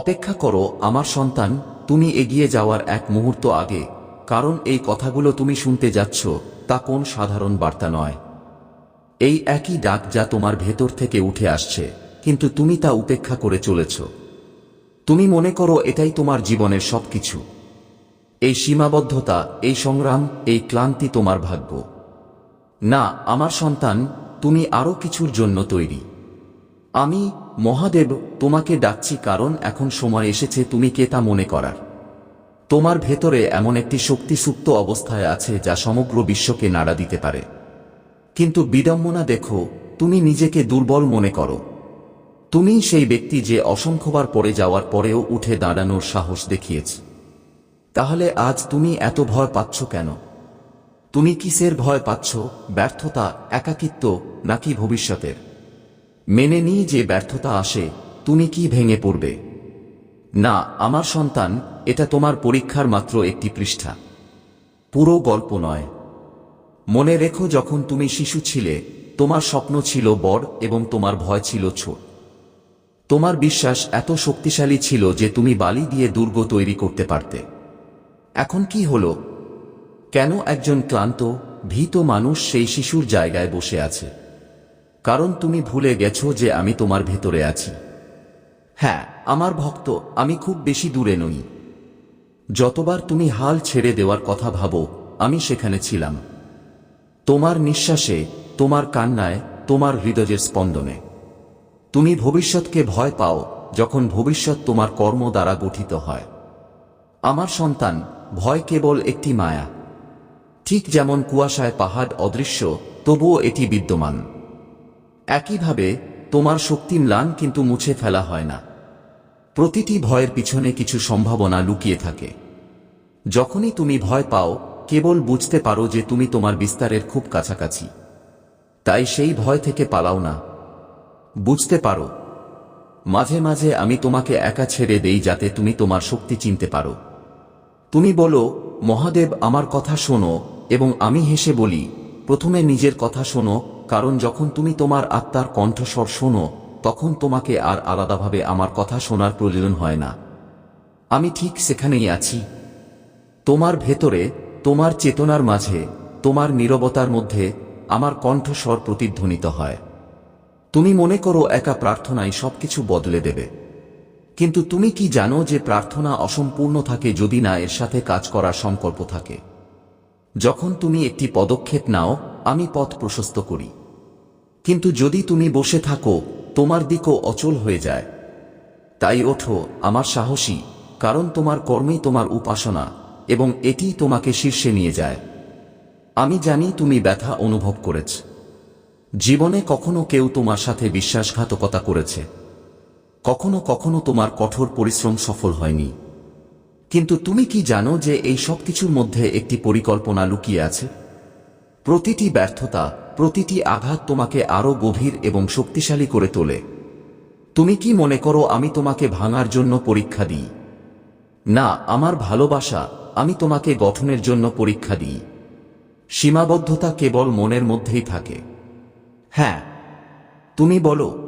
অপেক্ষা করো, আমার সন্তান, তুমি এগিয়ে যাওয়ার এক মুহূর্ত আগে, কারণ এই কথাগুলো তুমি শুনতে যাচ্ছ, তা কোন সাধারণ বার্তা নয়। এই একই ডাক যা তোমার ভেতর থেকে উঠে আসছে, কিন্তু তুমি তা উপেক্ষা করে চলেছ। তুমি মনে করো এটাই তোমার জীবনের সবকিছু। এই সীমাবদ্ধতা, এই সংগ্রাম, এই ক্লান্তি তোমার ভাগ্য। না, আমার সন্তান, তুমি আরও কিছুর জন্য তৈরি। আমি, মহাদেব, তোমাকে ডাকছি কারণ এখন সময় এসেছে তুমি কে তা মনে করার। তোমার ভেতরে এমন একটি শক্তিসুপ্ত অবস্থায় আছে যা সমগ্র বিশ্বকে নাড়া দিতে পারে। কিন্তু বিড়ম্বনা দেখো, তুমি নিজেকে দুর্বল মনে করো। তুমি সেই ব্যক্তি যে অসংখ্যবার পড়ে যাওয়ার পরেও উঠে দাঁড়ানোর সাহস দেখিয়েছে। তাহলে আজ তুমি এত ভয় পাচ্ছ কেন? তুমি কিসের ভয় পাচ্ছ? ব্যর্থতা, একাকিত্ব, নাকি ভবিষ্যতের? মেনে নিয়ে যে ব্যর্থতা আসে, তুমি কি ভেঙে পড়বে? না, আমার সন্তান, এটা তোমার পরীক্ষার মাত্র একটি পৃষ্ঠা। পুরো গল্প নয়। মনে রেখো যখন তুমি শিশু ছিলে, তোমার স্বপ্ন ছিল বড় এবং তোমার ভয় ছিল ছোট। তোমার বিশ্বাস এত শক্তিশালী ছিল যে তুমি বালি দিয়ে দুর্গ তৈরি করতে পারতে। এখন কি হল? কেন একজন ক্লান্ত, ভীত মানুষ সেই শিশুর জায়গায় বসে আছে? কারণ তুমি ভুলে গেছো যে আমি তোমার ভেতরে আছি। হ্যাঁ আমার ভক্ত, আমি খুব বেশি দূরে নই। যতবার তুমি হাল ছেড়ে দেওয়ার কথা ভাবো, আমি সেখানে ছিলাম। তোমার নিঃশ্বাসে, তোমার কান্নায়, তোমার হৃদয়ের স্পন্দনে। তুমি ভবিষ্যৎকে ভয় পাও, যখন ভবিষ্যৎ তোমার কর্ম দ্বারা গঠিত হয়। আমার সন্তান, ভয় কেবল একটি মায়া। ঠিক যেমন কুয়াশায় পাহাড় অদৃশ্য, তবুও এটি বিদ্যমান। একইভাবে, তোমার শক্তি ম্লান কিন্তু মুছে ফেলা হয় না। প্রতিটি ভয়ের পিছনে কিছু সম্ভাবনা লুকিয়ে থাকে। যখনই তুমি ভয় পাও, কেবল বুঝতে পারো যে তুমি তোমার বিস্তারের খুব কাছাকাছি। তাই সেই ভয় থেকে পালাও না। বুঝতে পারো। মাঝে মাঝে আমি তোমাকে একা ছেড়ে দেই যাতে তুমি তোমার শক্তি চিনতে পারো। তুমি বলো, মহাদেব, আমার কথা শোনো এবং আমি হেসে বলি, প্রথমে নিজের কথা শোনো কারণ যখন তুমি তোমার আত্মার কণ্ঠস্বর শোনো, তখন তোমাকে আর আলাদাভাবে আমার কথা শোনার প্রয়োজন হয় না। আমি ঠিক সেখানেই আছি। তোমার ভেতরে, তোমার চেতনার মাঝে, তোমার নীরবতার মধ্যে আমার কণ্ঠস্বর প্রতিধ্বনিত হয়। তুমি মনে করো একা প্রার্থনায় সবকিছু বদলে দেবে। কিন্তু তুমি কি জানো যে প্রার্থনা অসম্পূর্ণ থাকে যদি না এর সাথে কাজ করার সংকল্প থাকে? যখন তুমি একটি পদক্ষেপ নাও আমি পথ প্রশস্ত করি। কিন্তু যদি তুমি বসে থাকো, তোমার দিকও অচল হয়ে যায়। তাই ওঠো, আমার সাহসী, কারণ তোমার কর্মেই তোমার উপাসনা, এবং এটি তোমাকে শীর্ষে নিয়ে যায়। আমি জানি তুমি ব্যথা অনুভব করেছ। জীবনে কখনো কেউ তোমার সাথে বিশ্বাসঘাতকতা করেছে। কখনো কখনো তোমার কঠোর পরিশ্রম সফল হয়নি। কিন্তু তুমি কি জানো যে এই সব কিছুর মধ্যে একটি পরিকল্পনা লুকিয়ে আছে? প্রতিটি ব্যর্থতা, প্রতিটি আঘাত তোমাকে আরও গভীর এবং শক্তিশালী করে তোলে। তুমি কি মনে করো আমি তোমাকে ভাঙার জন্য পরীক্ষা দিই? না, আমার ভালোবাসা, আমি তোমাকে গঠনের জন্য পরীক্ষা দিই। সীমাবদ্ধতা কেবল মনের মধ্যেই থাকে। হ্যাঁ তুমি বলো,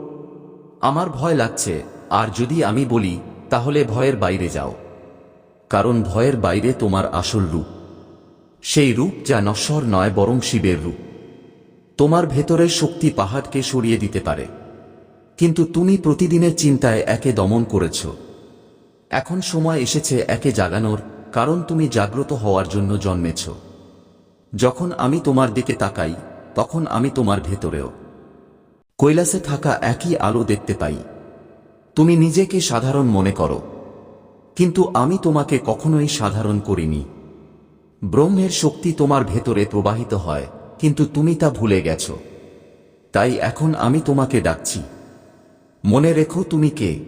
আমার ভয় লাগছে, আর যদি আমি বলি, তাহলে ভয়ের বাইরে যাও। কারণ ভয়ের বাইরে তোমার আসল রূপ। সেই রূপ যা নশ্বর নয় বরং শিবের রূপ। তোমার ভেতরের শক্তি পাহাড়কে সরিয়ে দিতে পারে। কিন্তু তুমি প্রতিদিনের চিন্তায় একে দমন করেছ। এখন সময় এসেছে একে জাগানোর, কারণ তুমি জাগ্রত হওয়ার জন্য জন্মেছ। যখন আমি তোমার দিকে তাকাই, তখন আমি তোমার ভেতরেও। কৈলাসে থাকা একই আলো দেখতে পাই। তুমি নিজেকে সাধারণ মনে করো। কিন্তু আমি তোমাকে কখনোই সাধারণ করিনি। ব্রহ্মের শক্তি তোমার ভেতরে প্রবাহিত হয়, কিন্তু তুমি তা ভুলে গেছ। তাই এখন আমি তোমাকে ডাকছি। মনে রেখো তুমি কে।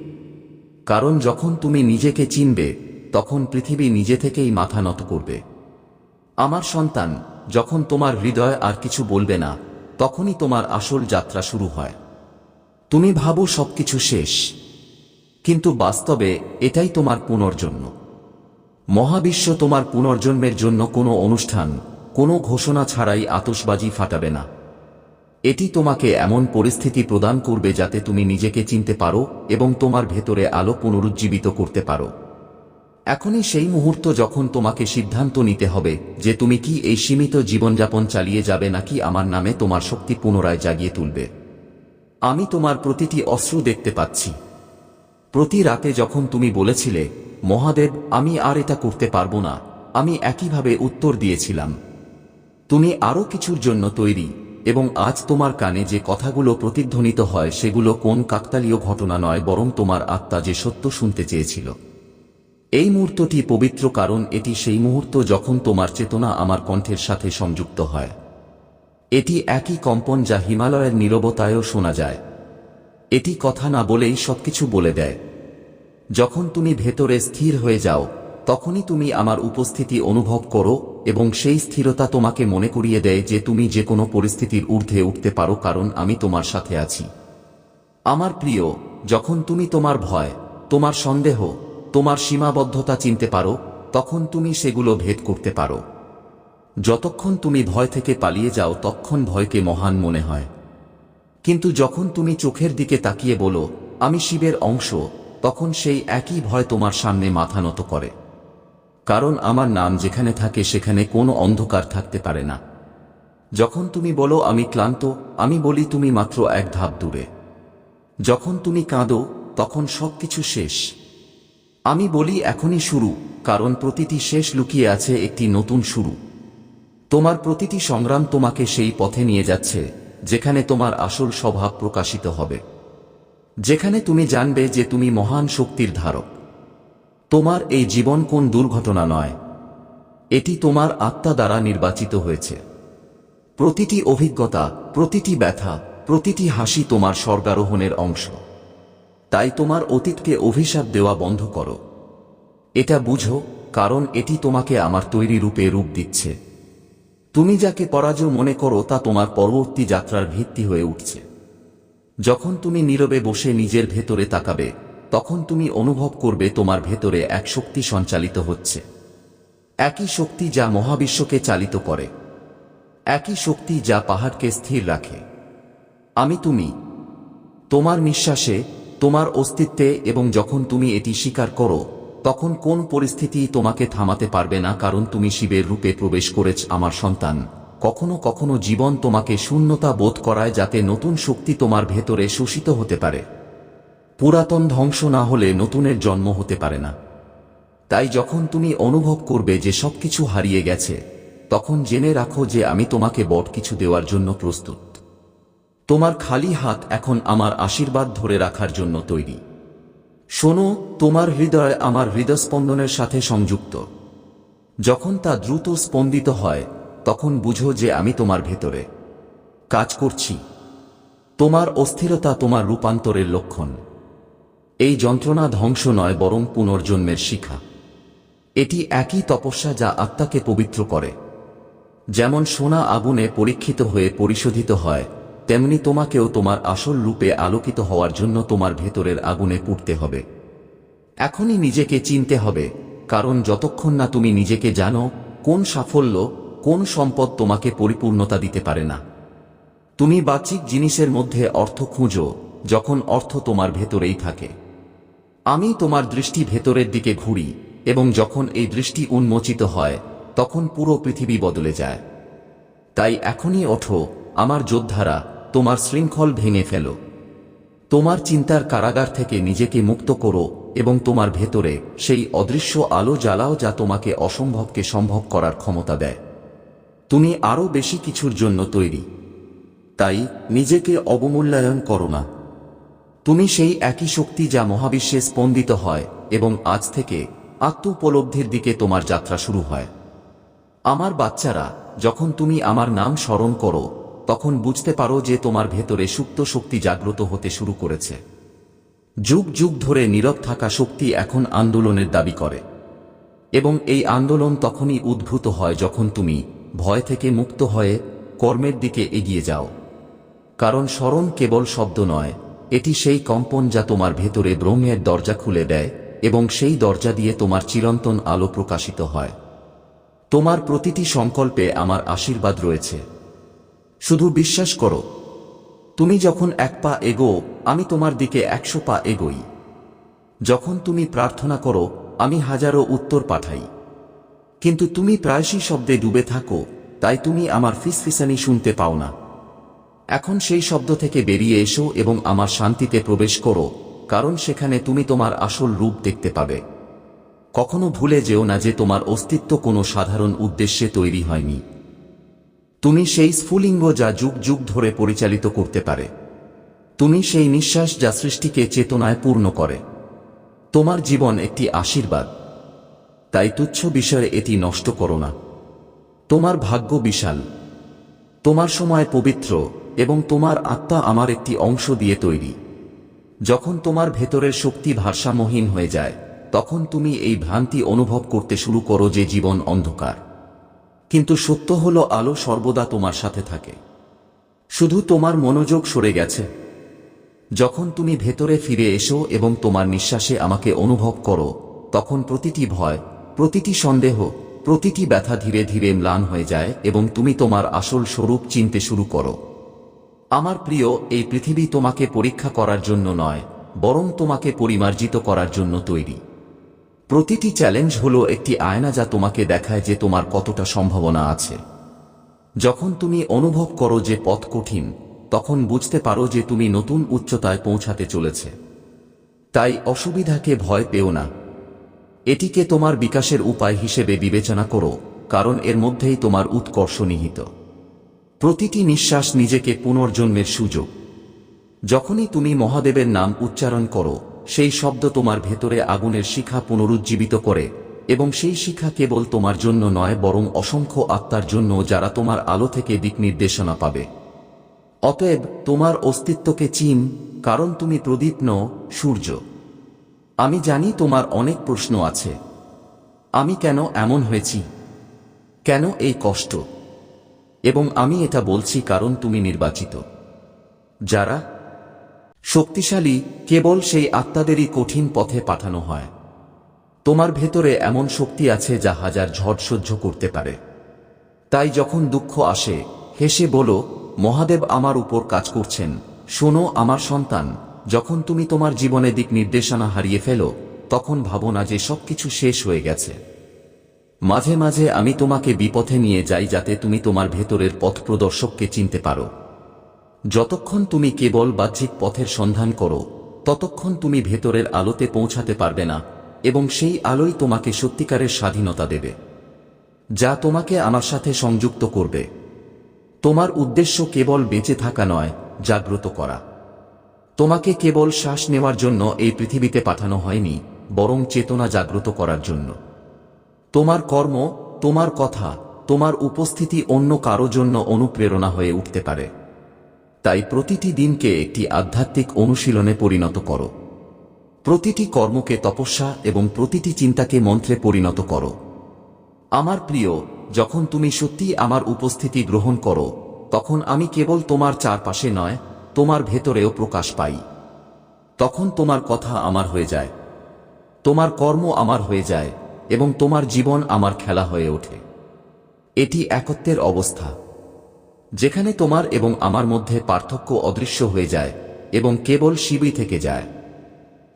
কারণ যখন তুমি নিজেকে চিনবে, তখন পৃথিবী নিজে থেকেই মাথা নত করবে। আমার সন্তান, যখন তোমার হৃদয় আর কিছু বলবে না, তখনই তোমার আসল যাত্রা শুরু হয়। তুমি ভাবো সবকিছু শেষ। কিন্তু বাস্তবে এটাই তোমার পুনর্জন্ম। মহাবিশ্ব তোমার পুনর্জন্মের জন্য কোনো অনুষ্ঠান, কোনো ঘোষণা ছাড়াই আতসবাজি ফাটাবে না। এটি তোমাকে এমন পরিস্থিতি প্রদান করবে যাতে তুমি নিজেকে চিনতে পারো এবং তোমার ভেতরে আলো পুনরুজ্জীবিত করতে পারো। এখনই সেই মুহূর্ত যখন তোমাকে সিদ্ধান্ত নিতে হবে যে তুমি কি এই সীমিত জীবনযাপন চালিয়ে যাবে নাকি আমার নামে তোমার শক্তি পুনরায় জাগিয়ে তুলবে। আমি তোমার প্রতিটি অশ্রু দেখতে পাচ্ছি। প্রতি রাতে যখন তুমি বলেছিলে, মহাদেব, আমি আর এটা করতে পারব না, আমি একইভাবে উত্তর দিয়েছিলাম। তুমি আরও কিছুর জন্য তৈরি, এবং আজ তোমার কানে যে কথাগুলো প্রতিধ্বনিত হয় সেগুলো কোন কাকতালীয় ঘটনা নয় বরং তোমার আত্মা যে সত্য শুনতে চেয়েছিল। এই মুহূর্তটি পবিত্র কারণ এটি সেই মুহূর্ত যখন তোমার চেতনা আমার কণ্ঠের সাথে সংযুক্ত হয়। এটি একই কম্পন যা হিমালয়ের নীরবতায়ও শোনা যায়। এটি কথা না বলেই সবকিছু বলে দেয়। যখন তুমি ভেতরে স্থির হয়ে যাও, তখনই তুমি আমার উপস্থিতি অনুভব করো এবং সেই স্থিরতা তোমাকে মনে করিয়ে দেয় যে তুমি যে কোনো পরিস্থিতির ঊর্ধ্বে উঠতে পারো কারণ আমি তোমার সাথে আছি। আমার প্রিয়, যখন তুমি তোমার ভয়, তোমার সন্দেহ, তোমার সীমাবদ্ধতা চিনতে পারো, তখন তুমি সেগুলো ভেদ করতে পারো। যতক্ষণ তুমি ভয় থেকে পালিয়ে যাও তখন ভয়কে মহান মনে হয়। কিন্তু যখন তুমি চোখের দিকে তাকিয়ে বলো, আমি শিবের অংশ, তখন সেই একই ভয় তোমার সামনে মাথা নত করে। কারণ আমার নাম যেখানে থাকে সেখানে কোনো অন্ধকার থাকতে পারে না। যখন তুমি বলো, আমি ক্লান্ত, আমি বলি, তুমি মাত্র এক ধাপ দূরে। যখন তুমি কাঁদো, তখন সবকিছু শেষ। আমি বলি, এখনই শুরু, কারণ প্রতিটি শেষ লুকিয়ে আছে একটি নতুন শুরু। তোমার প্রতিটি সংগ্রাম তোমাকে সেই পথে নিয়ে যাচ্ছে। যেখানে তোমার আসল স্বভাব প্রকাশিত হবে। যেখানে তুমি জানবে যে তুমি মহান শক্তির ধারক। তোমার এই জীবন কোন দুর্ঘটনা নয়। এটি তোমার আত্মা দ্বারা নির্বাচিত হয়েছে। প্রতিটি অভিজ্ঞতা, প্রতিটি ব্যথা, প্রতিটি হাসি তোমার স্বর্গারোহণের অংশ। তাই তোমার অতীতকে অভিশাপ দেওয়া বন্ধ করো। এটা বুঝো, কারণ এটি তোমাকে আমার তৈরি রূপে রূপ দিচ্ছে। তুমি যাকে পরাজয় মনে করো তা তোমার পরবর্তী যাত্রার ভিত্তি হয়ে উঠছে। যখন তুমি নীরবে বসে নিজের ভেতরে তাকাবে, তখন তুমি অনুভব করবে তোমার ভেতরে এক শক্তি সঞ্চালিত হচ্ছে। একই শক্তি যা মহাবিশ্বকে চালিত করে। একই শক্তি যা পাহাড়কে স্থির রাখে। আমি তুমি। তোমার নিঃশ্বাসে, তোমার অস্তিত্বে এবং যখন তুমি এটি স্বীকার করো তখন কোন পরিস্থিতি তোমাকে থামাতে পারবে না কারণ তুমি শিবের রূপে প্রবেশ করেছ, আমার সন্তান। কখনো কখনো জীবন তোমাকে শূন্যতা বোধ করায় যাতে নতুন শক্তি তোমার ভেতরে শোষিত হতে পারে। পুরাতন ধ্বংস না হলে নতুনের জন্ম হতে পারে না। তাই যখন তুমি অনুভব করবে যে সবকিছু হারিয়ে গেছে, তখন জেনে রাখো যে আমি তোমাকে বট কিছু দেওয়ার জন্য প্রস্তুত। তোমার খালি হাত এখন আমার আশীর্বাদ ধরে রাখার জন্য তৈরি। শোনো, তোমার হৃদয় আমার হৃদস্পন্দনের সাথে সংযুক্ত। যখন তা দ্রুত স্পন্দিত হয়, তখন বুঝো যে আমি তোমার ভেতরে। কাজ করছি। তোমার অস্থিরতা তোমার রূপান্তরের লক্ষণ। এই যন্ত্রণা ধ্বংস নয়, বরং পুনর্জন্মের শিখা। এটি একই তপস্যা যা আত্মাকে পবিত্র করে। যেমন সোনা আগুনে পরীক্ষিত হয়ে পরিশোধিত হয় তেমনি তোমাকেও তোমার আসল রূপে আলোকিত হওয়ার জন্য তোমার ভেতরের আগুনে পুড়তে হবে। এখনই নিজেকে চিনতে হবে, কারণ যতক্ষণ না তুমি নিজেকে জানো, কোন সাফল্য, কোন সম্পদ তোমাকে পরিপূর্ণতা দিতে পারে না। তুমি বাহ্যিক জিনিসের মধ্যে অর্থ খুঁজো, যখন অর্থ তোমার ভেতরেই থাকে। আমি তোমার দৃষ্টি ভেতরের দিকে ঘুরি, এবং যখন এই দৃষ্টি উন্মোচিত হয়, তখন পুরো পৃথিবী বদলে যায়। তাই এখনই ওঠো, আমার যোদ্ধারা তোমার শৃঙ্খল ভেঙে ফেলো। তোমার চিন্তার কারাগার থেকে নিজেকে মুক্ত করো এবং তোমার ভেতরে সেই অদৃশ্য আলো জ্বালাও যা তোমাকে অসম্ভবকে সম্ভব করার ক্ষমতা দেয়। তুমি আরও বেশি কিছুর জন্য তৈরি। তাই নিজেকে অবমূল্যায়ন করো না। তুমি সেই একই শক্তি যা মহাবিশ্বে স্পন্দিত হয় এবং আজ থেকে আত্ম উপলব্ধির দিকে তোমার যাত্রা শুরু হয়। আমার বাচ্চারা, যখন তুমি আমার নাম স্মরণ করো তখন বুঝতে পারো যে তোমার ভেতরে সুপ্ত শক্তি জাগ্রত হতে শুরু করেছে। যুগ যুগ ধরে নীরব থাকা শক্তি এখন আন্দোলনের দাবি করে। এবং এই আন্দোলন তখনই উদ্ভূত হয় যখন তুমি ভয় থেকে মুক্ত হয়ে কর্মের দিকে এগিয়ে যাও। কারণ স্মরণ কেবল শব্দ নয়, এটি সেই কম্পন যা তোমার ভেতরে ব্রহ্মের দরজা খুলে দেয় এবং সেই দরজা দিয়ে তোমার চিরন্তন আলো প্রকাশিত হয়। তোমার প্রতিটি সংকল্পে আমার আশীর্বাদ রয়েছে। শুধু বিশ্বাস করো। তুমি যখন এক পা এগো আমি তোমার দিকে একশো পা এগোই। যখন তুমি প্রার্থনা করো, আমি হাজারো উত্তর পাঠাই। কিন্তু তুমি প্রায়শই শব্দে ডুবে থাকো, তাই তুমি আমার ফিসফিসানি শুনতে পাও না। এখন সেই শব্দ থেকে বেরিয়ে এসো এবং আমার শান্তিতে প্রবেশ করো, কারণ সেখানে তুমি তোমার আসল রূপ দেখতে পাবে। কখনো ভুলে যেও না যে তোমার অস্তিত্ব কোনো সাধারণ উদ্দেশ্যে তৈরি হয়নি। তুমি সেই স্ফুলিঙ্গ যা যুগ যুগ ধরে পরিচালিত করতে পারে। তুমি সেই নিঃশ্বাস যা সৃষ্টিকে চেতনায় পূর্ণ করে। তোমার জীবন একটি আশীর্বাদ। তাই তুচ্ছ বিষয়ে এটি নষ্ট করো না। তোমার ভাগ্য বিশাল। তোমার সময় পবিত্র এবং তোমার আত্মা আমার একটি অংশ দিয়ে তৈরি। যখন তোমার ভেতরের শক্তি ভারসাম্যহীন হয়ে যায়, তখন তুমি এই ভ্রান্তি অনুভব করতে শুরু করো যে জীবন অন্ধকার। কিন্তু সত্য হল আলো সর্বদা তোমার সাথে থাকে। শুধু তোমার মনোযোগ সরে গেছে। যখন তুমি ভেতরে ফিরে এসো এবং তোমার নিঃশ্বাসে আমাকে অনুভব করো, তখন প্রতিটি ভয়, প্রতিটি সন্দেহ, প্রতিটি ব্যথা ধীরে ধীরে ম্লান হয়ে যায় এবং তুমি তোমার আসল স্বরূপ চিনতে শুরু করো। আমার প্রিয়, এই পৃথিবী তোমাকে পরীক্ষা করার জন্য নয়, বরং তোমাকে পরিমার্জিত করার জন্য তৈরি। প্রতিটি চ্যালেঞ্জ হলো একটি আয়না যা তোমাকে দেখায় যে তোমার কতটা সম্ভাবনা আছে। যখন তুমি অনুভব করো যে পথ কঠিন, তখন বুঝতে পারো যে তুমি নতুন উচ্চতায় পৌঁছাতে চলেছে। তাই অসুবিধাকে ভয় পেও না। এটিকে তোমার বিকাশের উপায় হিসেবে বিবেচনা করো, কারণ এর মধ্যেই তোমার উৎকর্ষ নিহিত। প্রতিটি নিঃশ্বাস নিজেকে পুনর্জন্মের সুযোগ। যখনই তুমি মহাদেবের নাম উচ্চারণ করো সেই শব্দ তোমার ভেতরে আগুনের শিখা পুনরুজ্জীবিত করে, এবং সেই শিখা কেবল তোমার জন্য নয়, বরং অসংখ্য আত্মার জন্য যারা তোমার আলো থেকে দিক নির্দেশনা পাবে। অতএব তোমার অস্তিত্বকে চিন, কারণ তুমি প্রদীপ নও সূর্য। আমি জানি তোমার অনেক প্রশ্ন আছে। আমি কেন এমন হয়েছি? কেন এই কষ্ট? এবং আমি এটা বলছি কারণ তুমি নির্বাচিত। যারা শক্তিশালী কেবল সেই আত্মাদেরই কঠিন পথে পাঠানো হয়। তোমার ভেতরে এমন শক্তি আছে যা হাজার ঝড় সহ্য করতে পারে। তাই যখন দুঃখ আসে হেসে বলো, মহাদেব আমার উপর কাজ করছেন, শোনো আমার সন্তান, যখন তুমি তোমার জীবনে দিক নির্দেশনা হারিয়ে ফেলো, তখন ভাবো না যে সবকিছু শেষ হয়ে গেছে। মাঝে মাঝে আমি তোমাকে বিপথে নিয়ে যাই যাতে তুমি তোমার ভেতরের পথ প্রদর্শককে চিনতে পারো। যতক্ষণ তুমি কেবল বাহ্যিক পথের সন্ধান করো, ততক্ষণ তুমি ভেতরের আলোতে পৌঁছাতে পারবে না, এবং সেই আলোই তোমাকে সত্যিকারের স্বাধীনতা দেবে, যা তোমাকে আমার সাথে সংযুক্ত করবে। তোমার উদ্দেশ্য কেবল বেঁচে থাকা নয়, জাগ্রত করা। তোমাকে কেবল শ্বাস নেওয়ার জন্য এই পৃথিবীতে পাঠানো হয়নি, বরং চেতনা জাগ্রত করার জন্য। তোমার কর্ম, তোমার কথা, তোমার উপস্থিতি অন্য কারও জন্য অনুপ্রেরণা হয়ে উঠতে পারে। তাই প্রতিটি দিনকে একটি আধ্যাত্মিক অনুশীলনে পরিণত করো। প্রতিটি কর্মকে তপস্যা এবং প্রতিটি চিন্তাকে মন্ত্রে পরিণত করো। আমার প্রিয়, যখন তুমি সত্যি আমার উপস্থিতি গ্রহণ করো, তখন আমি কেবল তোমার চারপাশে নয়, তোমার ভেতরেও প্রকাশ পাই। তখন তোমার কথা আমার হয়ে যায়। তোমার কর্ম আমার হয়ে যায় এবং তোমার জীবন আমার খেলা হয়ে ওঠে। এটি একত্বের অবস্থা। যেখানে তোমার এবং আমার মধ্যে পার্থক্য অদৃশ্য হয়ে যায় এবং কেবল শিবই থেকে যায়।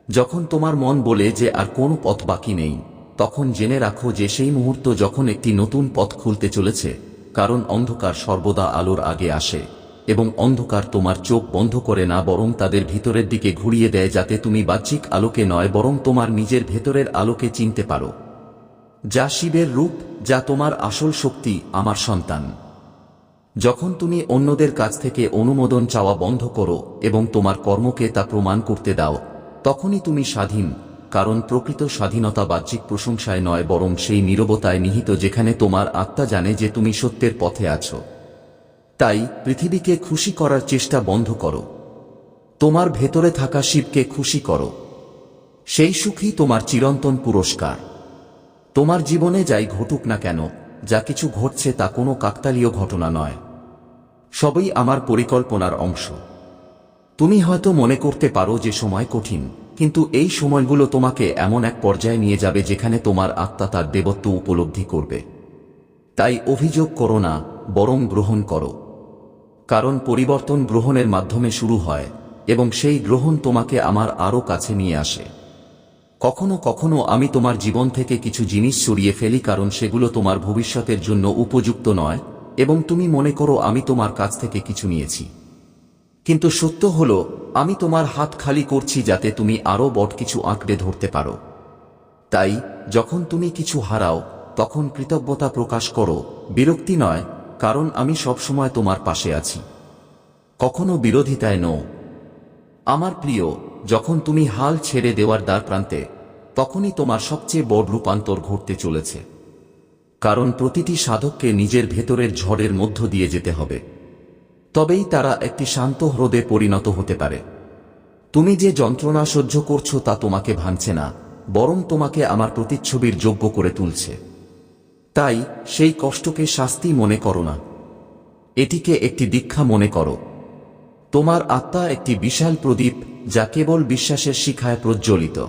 যখন তোমার মন বলে যে আর কোনো পথ বাকি নেই, তখন জেনে রাখো যে সেই মুহূর্ত যখন একটি নতুন পথ খুলতে চলেছে, কারণ অন্ধকার সর্বদা আলোর আগে আসে এবং অন্ধকার তোমার চোখ বন্ধ করে না বরং তাদের ভিতরের দিকে ঘুরিয়ে দেয় যাতে তুমি বাহ্যিক আলোকে নয় বরং তোমার নিজের ভেতরের আলোকে চিনতে পারো। যা শিবের রূপ, যা তোমার আসল শক্তি, আমার সন্তান। যখন তুমি অন্যদের কাছ থেকে অনুমোদন চাওয়া বন্ধ করো এবং তোমার কর্মকে তা প্রমাণ করতে দাও, তখনই তুমি স্বাধীন, কারণ প্রকৃত স্বাধীনতা বাহ্যিক প্রশংসায় নয়, বরং সেই নীরবতায় নিহিত যেখানে তোমার আত্মা জানে যে তুমি সত্যের পথে আছো। তাই পৃথিবীকে খুশি করার চেষ্টা বন্ধ করো। তোমার ভেতরে থাকা শিবকে খুশি করো। সেই সুখই তোমার চিরন্তন পুরস্কার। তোমার জীবনে যাই ঘটুক না কেন, যা কিছু ঘটছে তা কোনো কাকতালীয় ঘটনা নয়। সবই আমার পরিকল্পনার অংশ। তুমি হয়তো মনে করতে পারো যে সময় কঠিন, কিন্তু এই সময়গুলো তোমাকে এমন এক পর্যায়ে নিয়ে যাবে যেখানে তোমার আত্মা তার দেবত্ব উপলব্ধি করবে। তাই অভিযোগ করো না, বরং গ্রহণ করো। কারণ পরিবর্তন গ্রহণের মাধ্যমে শুরু হয়, এবং সেই গ্রহণ তোমাকে আমার আরও কাছে নিয়ে আসে। কখনো কখনো আমি তোমার জীবন থেকে কিছু জিনিস সরিয়ে ফেলি কারণ সেগুলো তোমার ভবিষ্যতের জন্য উপযুক্ত নয় এবং তুমি মনে করো আমি তোমার কাছ থেকে কিছু নিয়েছি। কিন্তু সত্য হল, আমি তোমার হাত খালি করছি যাতে তুমি আরও বট কিছু আঁকড়ে ধরতে পারো। তাই, যখন তুমি কিছু হারাও, তখন কৃতজ্ঞতা প্রকাশ করো, বিরক্তি নয়, কারণ আমি সবসময় তোমার পাশে আছি। কখনো বিরোধিতায় নও। আমার প্রিয়, যখন তুমি হাল ছেড়ে দেওয়ার দ্বার প্রান্তে, তখনই তোমার সবচেয়ে বড় রূপান্তর ঘটতে চলেছে। কারণ প্রতিটি সাধককে নিজের ভেতরের ঝড়ের মধ্য দিয়ে যেতে হবে। তবেই তারা একটি শান্ত হ্রদে পরিণত হতে পারে। তুমি যে যন্ত্রণা সহ্য করছ তা তোমাকে ভাঙছে না, বরং তোমাকে আমার প্রতিচ্ছবির যোগ্য করে তুলছে। তাই সেই কষ্টকে শাস্তি মনে করো না। এটিকে একটি দীক্ষা মনে করো। তোমার আত্মা একটি বিশাল প্রদীপ যা কেবল বিশ্বাসের শিখায় প্রজ্বলিত।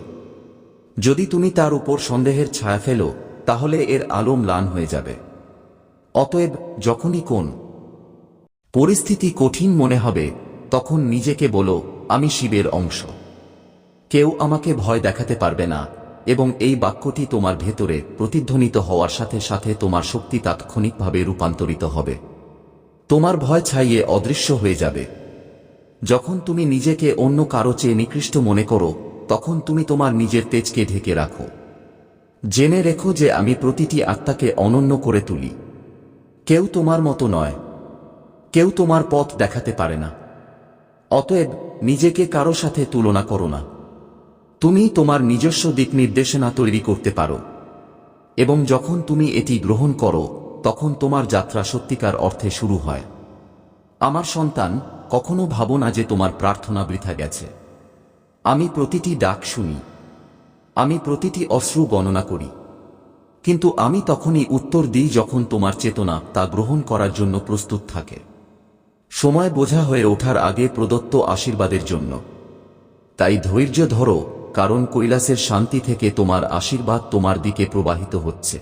যদি তুমি তার উপর সন্দেহের ছায়া ফেলো তাহলে এর আলো ম্লান হয়ে যাবে। অতএব যখনই কোন পরিস্থিতি কঠিন মনে হবে, তখন নিজেকে বলো, আমি শিবের অংশ। কেউ আমাকে ভয় দেখাতে পারবে না, এবং এই বাক্যটি তোমার ভেতরে প্রতিধ্বনিত হওয়ার সাথে সাথে তোমার শক্তি তাৎক্ষণিকভাবে রূপান্তরিত হবে। তোমার ভয় ছাইয়ে অদৃশ্য হয়ে যাবে। যখন তুমি নিজেকে অন্য কারও চেয়ে নিকৃষ্ট মনে করো, তখন তুমি তোমার নিজের তেজকে ঢেকে রাখো। জেনে রেখো যে আমি প্রতিটি আত্মাকে অনন্য করে তুলি। কেউ তোমার মতো নয়। কেউ তোমার পথ দেখাতে পারে না। অতএব নিজেকে কারও সাথে তুলনা করো না। তুমি তোমার নিজস্ব দিক নির্দেশনা তৈরি করতে পারো। এবং যখন তুমি এটি গ্রহণ করো, তখন তোমার যাত্রা সত্যিকার অর্থে শুরু হয়। আমার সন্তান, কখনো ভাবো না যে তোমার প্রার্থনা বৃথা গেছে। আমি প্রতিটি ডাক শুনি। আমি প্রতিটি অশ্রু গণনা করি। কিন্তু আমি তখনই উত্তর দিই যখন তোমার চেতনা তা গ্রহণ করার জন্য প্রস্তুত থাকে। সময় বোঝা হয়ে ওঠার আগে প্রদত্ত আশীর্বাদের জন্য। তাই ধৈর্য ধরো, কারণ কৈলাসের শান্তি থেকে তোমার আশীর্বাদ তোমার দিকে প্রবাহিত হচ্ছে।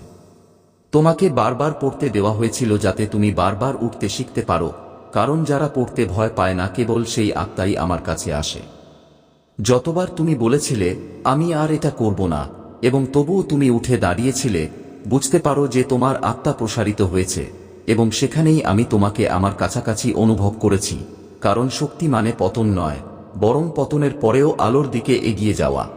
তোমাকে বারবার পড়তে দেওয়া হয়েছিল যাতে তুমি বারবার উঠতে শিখতে পারো, কারণ যারা পড়তে ভয় পায় না কেবল সেই আত্মাই আমার কাছে আসে। যতবার তুমি বলেছিলে, আমি আর এটা করব না, এবং তবুও তুমি উঠে দাঁড়িয়েছিলে, বুঝতে পারো যে তোমার আত্মা প্রসারিত হয়েছে, এবং সেখানেই আমি তোমাকে আমার কাছাকাছি অনুভব করেছি, কারণ শক্তি মানে পতন নয়, বরং পতনের পরেও আলোর দিকে এগিয়ে যাওয়া।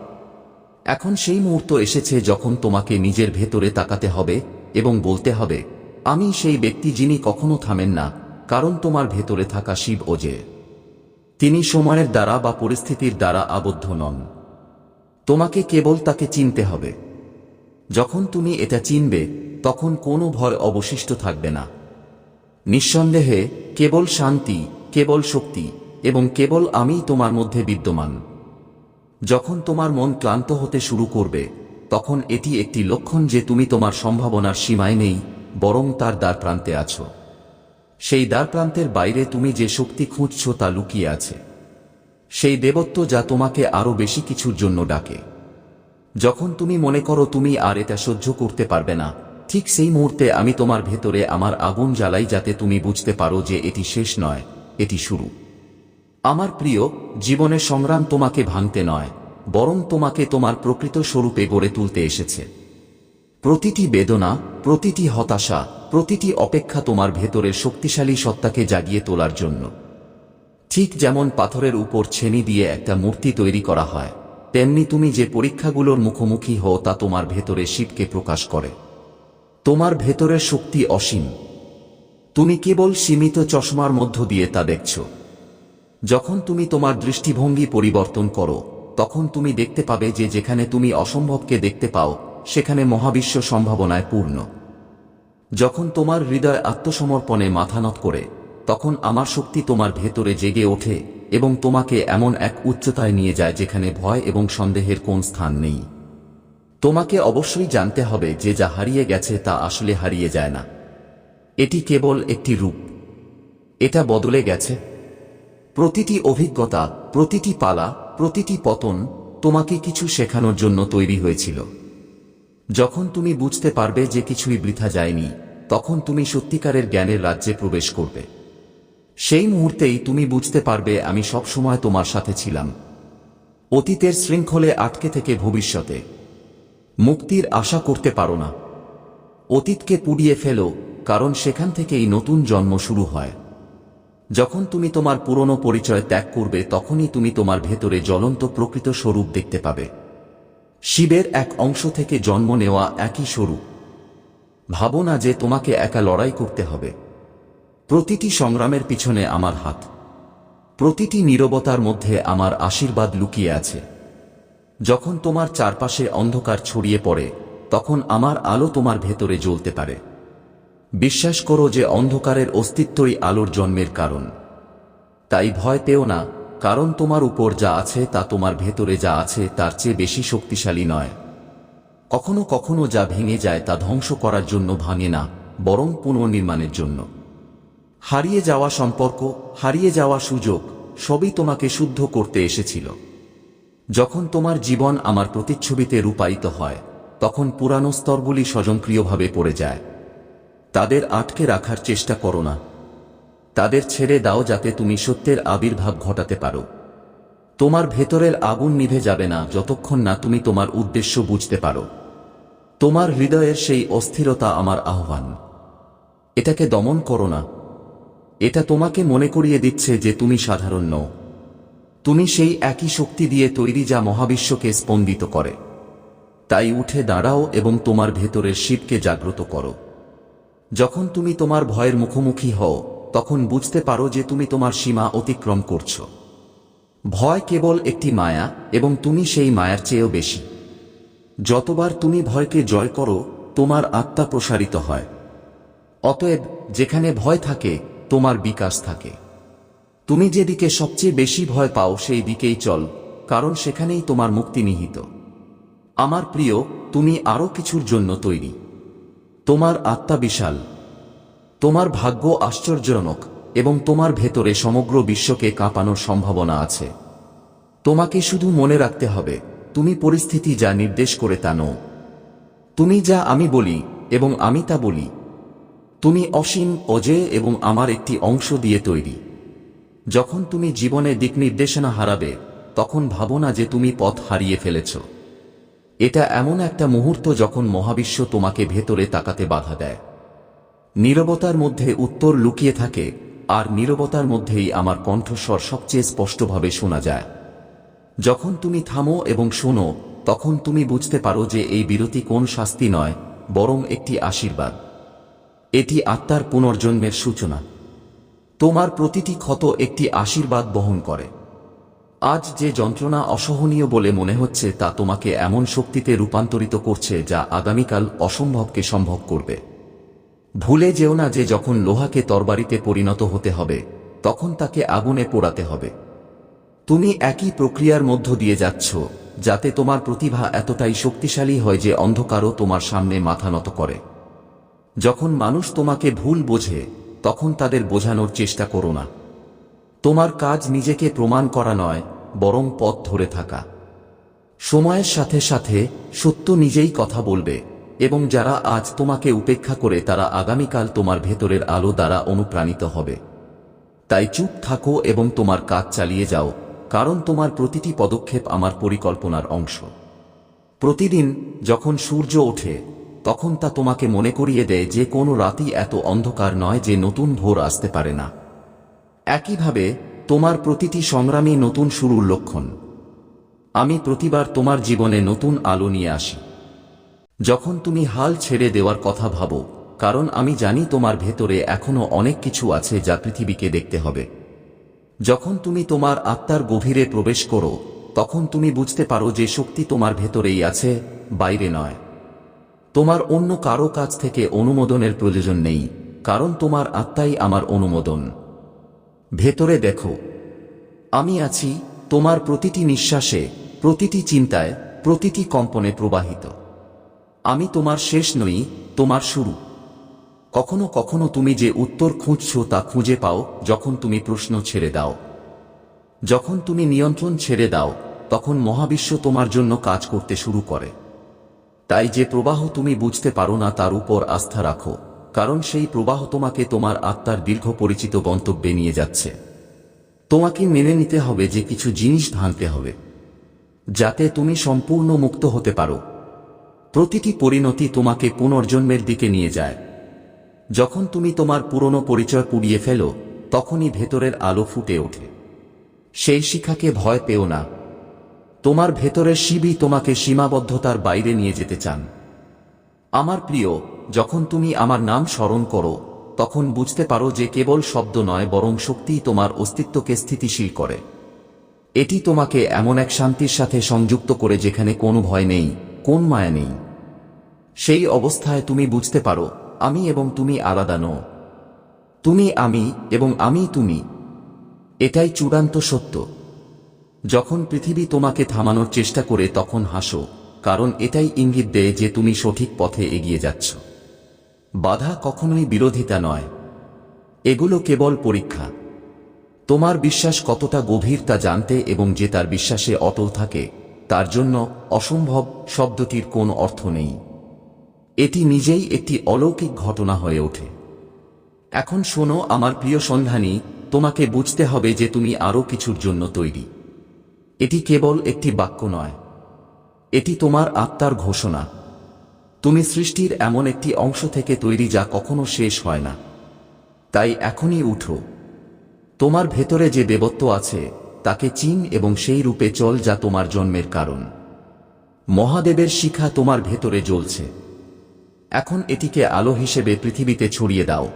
এখন সেই মুহূর্ত এসেছে যখন তোমাকে নিজের ভেতরে তাকাতে হবে, এবং বলতে হবে, আমি সেই ব্যক্তি যিনি কখনো থামেন না, কারণ তোমার ভেতরে থাকা শিব ওজে তিনি সময়ের দ্বারা বা পরিস্থিতির দ্বারা আবদ্ধ নন। তোমাকে কেবল তাকে চিনতে হবে। যখন তুমি এটা চিনবে, তখন কোনো ভয় অবশিষ্ট থাকবে না। নিঃসন্দেহে, কেবল শান্তি, কেবল শক্তি, এবং কেবল আমিই তোমার মধ্যে বিদ্যমান। যখন তোমার মন ক্লান্ত হতে শুরু করবে, তখন এটি একটি লক্ষণ যে তুমি তোমার সম্ভাবনার সীমায় নেই, বরং তার দ্বার প্রান্তে আছো। সেই দ্বার প্রান্তের বাইরে তুমি যে শক্তি খুঁজছ তা লুকিয়ে আছে। সেই দেবত্ব যা তোমাকে আরও বেশি কিছুর জন্য ডাকে। যখন তুমি মনে করো তুমি আর এটা সহ্য করতে পারবে না, ঠিক সেই মুহূর্তে আমি তোমার ভেতরে আমার আগুন জ্বালাই যাতে তুমি বুঝতে পারো যে এটি শেষ নয়, এটি শুরু। আমার প্রিয় জীবনের সংগ্রাম তোমাকে ভাঙতে নয়, বরং তোমাকে তোমার প্রকৃত স্বরূপে গড়ে তুলতে এসেছে। প্রতিটি বেদনা, প্রতিটি হতাশা প্রতিটি অপেক্ষা তোমার ভেতরের শক্তিশালী সত্তাকে জাগিয়ে তোলার জন্য। ঠিক যেমন পাথরের উপর ছেনি দিয়ে একটা মূর্তি তৈরি করা হয়, তেমনি তুমি যে পরীক্ষাগুলোর মুখোমুখি হও তা তোমার ভেতরে শিবকে প্রকাশ করে। তোমার ভেতরের শক্তি অসীম। তুমি কেবল সীমিত চশমার মধ্য দিয়ে তা দেখছ। যখন তুমি তোমার দৃষ্টিভঙ্গি পরিবর্তন করো, তখন তুমি দেখতে পাবে যে যেখানে তুমি অসম্ভবকে দেখতে পাও, সেখানে মহাবিশ্ব সম্ভাবনায় পূর্ণ। যখন তোমার হৃদয় আত্মসমর্পণে মাথা নত করে, তখন আমার শক্তি তোমার ভেতরে জেগে ওঠে এবং তোমাকে এমন এক উচ্চতায় নিয়ে যায় যেখানে ভয় এবং সন্দেহের কোন স্থান নেই। তোমাকে অবশ্যই জানতে হবে যে যা হারিয়ে গেছে তা আসলে হারিয়ে যায় না। এটি কেবল একটি রূপ। এটা বদলে গেছে। প্রতিটি অভিজ্ঞতা, প্রতিটি পালা, প্রতিটি পতন তোমাকে কিছু শেখানোর জন্য তৈরি হয়েছিল। যখন তুমি বুঝতে পারবে যে কিছুই বৃথা যায়নি, তখন তুমি সত্যিকারের জ্ঞানের রাজ্যে প্রবেশ করবে। সেই মুহূর্তেই তুমি বুঝতে পারবে আমি সব সময় তোমার সাথে ছিলাম। অতীতের শৃঙ্খলে আটকে থেকে ভবিষ্যতে। মুক্তির আশা করতে পারো না। অতীতকে পুড়িয়ে ফেলো, কারণ সেখান থেকেই নতুন জন্ম শুরু হয়। যখন তুমি তোমার পুরনো পরিচয় ত্যাগ করবে, তখনই তুমি তোমার ভেতরে জ্বলন্ত প্রকৃত স্বরূপ দেখতে পাবে। শিবের এক অংশ থেকে জন্ম নেওয়া একই স্বরূপ ভাবো না যে তোমাকে একা লড়াই করতে হবে। প্রতিটি সংগ্রামের পিছনে আমার হাত। প্রতিটি নীরবতার মধ্যে আমার আশীর্বাদ লুকিয়ে আছে। যখন তোমার চারপাশে অন্ধকার ছড়িয়ে পড়ে, তখন আমার আলো তোমার ভেতরে জ্বলতে পারে। বিশ্বাস করো যে অন্ধকারের অস্তিত্বই আলোর জন্মের কারণ। তাই ভয় পেও না কারণ তোমার উপর যা আছে তা তোমার ভেতরে যা আছে তার চেয়ে বেশি শক্তিশালী নয়। কখনো কখনো যা ভেঙে যায় তা ধ্বংস করার জন্য ভাঙে না, বরং পুনর্নির্মাণের জন্য। হারিয়ে যাওয়া সম্পর্ক, হারিয়ে যাওয়া সুযোগ, সবই তোমাকে শুদ্ধ করতে এসেছিল। যখন তোমার জীবন আমার প্রতিচ্ছবিতে রূপায়িত হয়, তখন পুরানো স্তরগুলি স্বজনক্রিয়ভাবে পড়ে যায়। তাদের আটকে রাখার চেষ্টা করো না। তাদের ছেড়ে দাও যাতে তুমি সত্যের আবির্ভাব ঘটাতে পারো। তোমার ভেতরের আগুন নিভে যাবে না যতক্ষণ না তুমি তোমার উদ্দেশ্য বুঝতে পারো। তোমার হৃদয়ের সেই অস্থিরতা আমার আহ্বান। এটাকে দমন করো না। এটা তোমাকে মনে করিয়ে দিচ্ছে যে তুমি সাধারণ নও। তুমি সেই একই শক্তি দিয়ে তৈরি যা মহাবিশ্বকে স্পন্দিত করে। তাই উঠে দাঁড়াও এবং তোমার ভেতরের শিবকে জাগ্রত করো। যখন তুমি তোমার ভয়ের মুখোমুখি হও তখন বুঝতে পারো যে তুমি তোমার সীমা অতিক্রম করছ। ভয় কেবল একটি মায়া, এবং তুমি সেই মায়ার চেয়েও বেশি। যতবার তুমি ভয়কে জয় করো, তোমার আত্মা প্রসারিত হয়। অতএব, যেখানে ভয় থাকে, তোমার বিকাশ থাকে। তুমি যেদিকে সবচেয়ে বেশি ভয় পাও, সেই দিকেই চল, কারণ সেখানেই তোমার মুক্তি নিহিত। আমার প্রিয়, তুমি আরও কিছুর জন্য তৈরি। তোমার আত্মা বিশাল। তোমার ভাগ্য আশ্চর্যজনক, এবং তোমার ভেতরে সমগ্র বিশ্বকে কাঁপানোর সম্ভাবনা আছে। তোমাকে শুধু মনে রাখতে হবে, তুমি পরিস্থিতি যা নির্দেশ করে তা তুমি যা আমি বলি, এবং আমি তা বলি। তুমি অসীম অজেয় এবং আমার একটি অংশ দিয়ে তৈরি। যখন তুমি জীবনে দিক নির্দেশনা হারাবে, তখন ভাবো না যে তুমি পথ হারিয়ে ফেলেছ। এটা এমন একটা মুহূর্ত যখন মহাবিশ্ব তোমাকে ভেতরে তাকাতে বাধা দেয়। নীরবতার মধ্যে উত্তর লুকিয়ে থাকে, আর নীরবতার মধ্যেই আমার কণ্ঠস্বর সবচেয়ে স্পষ্টভাবে শোনা যায়। যখন তুমি থামো এবং শোনো, তখন তুমি বুঝতে পারো যে এই বিরতি কোন শাস্তি নয়, বরং একটি আশীর্বাদ। এটি আত্মার পুনর্জন্মের সূচনা। তোমার প্রতিটি ক্ষত একটি আশীর্বাদ বহন করে। আজ যে যন্ত্রণা অসহনীয় বলে মনে হচ্ছে তা তোমাকে এমন শক্তিতে রূপান্তরিত করছে যা আগামীকাল অসম্ভবকে সম্ভব করবে। ভুলে যেও না যে যখন লোহাকে তরবারিতে পরিণত হতে হবে, তখন তাকে আগুনে পোড়াতে হবে। তুমি একই প্রক্রিয়ার মধ্য দিয়ে যাচ্ছ, যাতে তোমার প্রতিভা এতটাই শক্তিশালী হয় যে অন্ধকারও তোমার সামনে মাথা নত করে। যখন মানুষ তোমাকে ভুল বোঝে, তখন তাদের বোঝানোর চেষ্টা করো না। তোমার কাজ নিজেকে প্রমাণ করা নয়, বরং পথ ধরে থাকা। সময়ের সাথে সাথে সত্য নিজেই কথা বলবে এবং যারা আজ তোমাকে উপেক্ষা করে তারা আগামীকাল তোমার ভেতরের আলো দ্বারা অনুপ্রাণিত হবে। তাই চুপ থাকো এবং তোমার কাজ চালিয়ে যাও, কারণ তোমার প্রতিটি পদক্ষেপ আমার পরিকল্পনার অংশ। প্রতিদিন যখন সূর্য ওঠে, তখন তা তোমাকে মনে করিয়ে দেয় যে কোনো রাতই এত অন্ধকার নয় যে নতুন ভোর আসতে পারে না। একইভাবে, তোমার প্রতিটি সংগ্রামী নতুন শুরুর লক্ষণ। আমি প্রতিবার তোমার জীবনে নতুন আলো নিয়ে আসি। যখন তুমি হাল ছেড়ে দেওয়ার কথা ভাবো, কারণ আমি জানি তোমার ভেতরে এখনও অনেক কিছু আছে যা পৃথিবীকে দেখতে হবে। যখন তুমি তোমার আত্মার গভীরে প্রবেশ করো, তখন তুমি বুঝতে পারো যে শক্তি তোমার ভেতরেই আছে, বাইরে নয়। তোমার অন্য কারও কাছ থেকে অনুমোদনের প্রয়োজন নেই, কারণ তোমার আত্মাই আমার অনুমোদন। ভেতরে দেখো, আমি আছি তোমার প্রতিটি নিঃশ্বাসে, প্রতিটি চিন্তায়, প্রতিটি কম্পনে প্রবাহিত। আমি তোমার শেষ নই, তোমার শুরু। কখনো কখনো তুমি যে উত্তর খুঁজছ তা খুঁজে পাও, যখন তুমি প্রশ্ন ছেড়ে দাও। যখন তুমি নিয়ন্ত্রণ ছেড়ে দাও, তখন মহাবিশ্ব তোমার জন্য কাজ করতে শুরু করে। তাই যে প্রবাহ তুমি বুঝতে পারো না তার উপর আস্থা রাখো, কারণ সেই প্রবাহ তোমাকে তোমার আত্মার দীর্ঘ পরিচিত গন্তব্যে নিয়ে যাচ্ছে। তোমাকে মেনে নিতে হবে যে কিছু জিনিস ভাঙতে হবে, যাতে তুমি সম্পূর্ণ মুক্ত হতে পারো। প্রতিটি পরিণতি তোমাকে পুনর্জন্মের দিকে নিয়ে যায়। যখন তুমি তোমার পুরনো পরিচয় পুড়িয়ে ফেলো, তখনই ভেতরের আলো ফুটে ওঠে। সেই শিখাকে ভয় পেও না। তোমার ভেতরের শিবই তোমাকে সীমাবদ্ধতার বাইরে নিয়ে যেতে চান। আমার প্রিয়, যখন তুমি আমার নাম স্মরণ করো, তখন বুঝতে পারো যে কেবল শব্দ নয়, বরং শক্তিই তোমার অস্তিত্বকে স্থিতিশীল করে। এটি তোমাকে এমন এক শান্তির সাথে সংযুক্ত করে যেখানে কোনো ভয় নেই। কোন মায়া নেই? সেই অবস্থায় তুমি বুঝতে পারো, আমি এবং তুমি আলাদা নও। তুমি আমি এবং আমি তুমি। এটাই চূড়ান্ত সত্য। যখন পৃথিবী তোমাকে থামানোর চেষ্টা করে তখন হাসো, কারণ এটাই ইঙ্গিত দেয় যে তুমি সঠিক পথে এগিয়ে যাচ্ছ। বাধা কখনোই বিরোধিতা নয়। এগুলো কেবল পরীক্ষা। তোমার বিশ্বাস কতটা গভীর তা জানতে এবং যে তার বিশ্বাসে অটল থাকে তার জন্য অসম্ভব শব্দটির কোন অর্থ নেই। এটি নিজেই একটি অলৌকিক ঘটনা হয়ে ওঠে। এখন শোনো আমার প্রিয় সন্ধানী, তোমাকে বুঝতে হবে যে তুমি আরও কিছুর জন্য তৈরি। এটি কেবল একটি বাক্য নয়। এটি তোমার আত্মার ঘোষণা। তুমি সৃষ্টির এমন একটি অংশ থেকে তৈরি যা কখনো শেষ হয় না। তাই এখনই উঠো। তোমার ভেতরে যে দেবত্ব আছে তাকে চিন এবং সেই রূপে চল যা তোমার জন্মের কারণ। মহাদেবের শিখা তোমার ভেতরে জ্বলছে। এখন এটিকে আলো হিসেবে পৃথিবীতে ছড়িয়ে দাও।